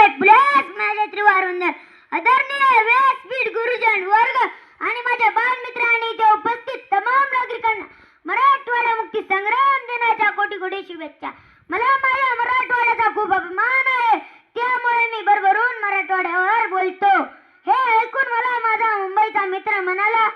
आहेत. प्लस माझे त्रिवारुंदर आदरणीय व्यासपीठ गुरुजन वर्ग आणि माझ्या बालमित्र आणि इथे उपस्थित तमाम नागरिकांना मराठवाडा मुक्ती संग्राम दिनाच्या कोटी कोटी शुभेच्छा. मला माझ्या मराठवाड्याचा खूप अभिमान आहे. त्यामुळे मी भरभरून मराठवाड्यावर बोलतो. हे ऐकून मला माझा मुंबईचा मित्र म्हणाला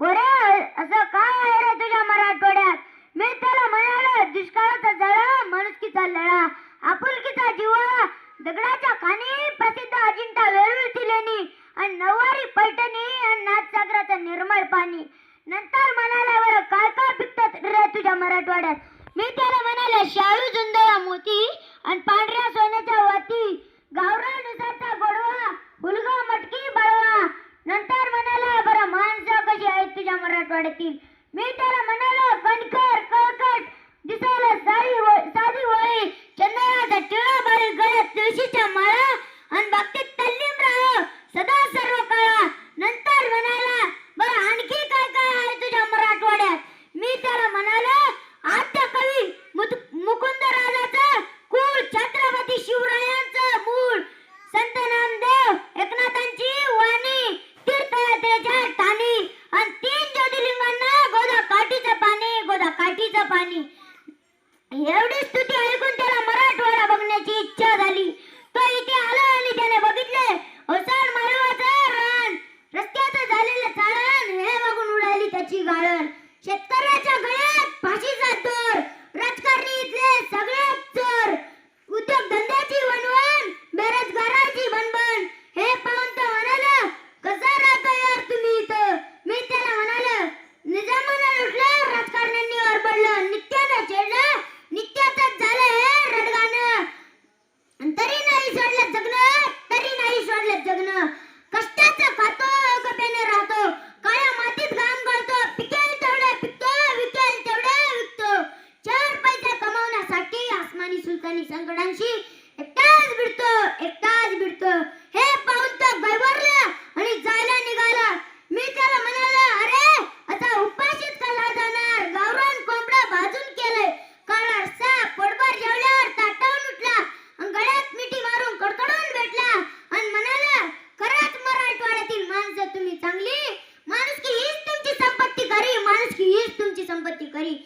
गोरे असं काय आहे रे तुझ्या मराठवाड्यात? मी त्याला म्हणालो दुष्काळाचा जळा माणुसकीचा लळा आपुलकीचा जीवा दगडाच्या खाणी प्रसिद्ध अजिंठा वेरूळची लेणी आणि नऊवारी पैठणी आणि नाथसागराचं निर्मळ पाणी. नंतर म्हणाला बरं काय काय पिकतात रे तुझ्या मराठवाड्यात? मी त्याला म्हणाले शाळू जुंदया मोती आणि पांढऱ्या सोन्याच्या वाती गावरा उसाचा गोडवा हुलगा मटकी बळवा. नंतर म्हणाला बरं माणसं कशी आहेत तुझ्या मराठवाड्यातील? मी त्याला म्हणालो एवढी स्तुती ऐकून त्याला मराठवाडा बघण्याची इच्छा झाली. तो इथे आला आणि त्याने बघितले ओसाड माळवाचं रान रस्त्याचं झालेलं चाळण हे बघून उडाली त्याची गाळण. शेतकऱ्याच्या गळ्यात जगणं. कष्टाचा खातो कप्याने राहतो. काळ्या मातीत काम करतो पिकेल तेवढं पिकतो विकेल तेवढं विकतो. चार पैसे कमवण्यासाठी आसमानी सुलतानी संकटांशी एकटाच भिडतो एकटाच भिडतो. हे already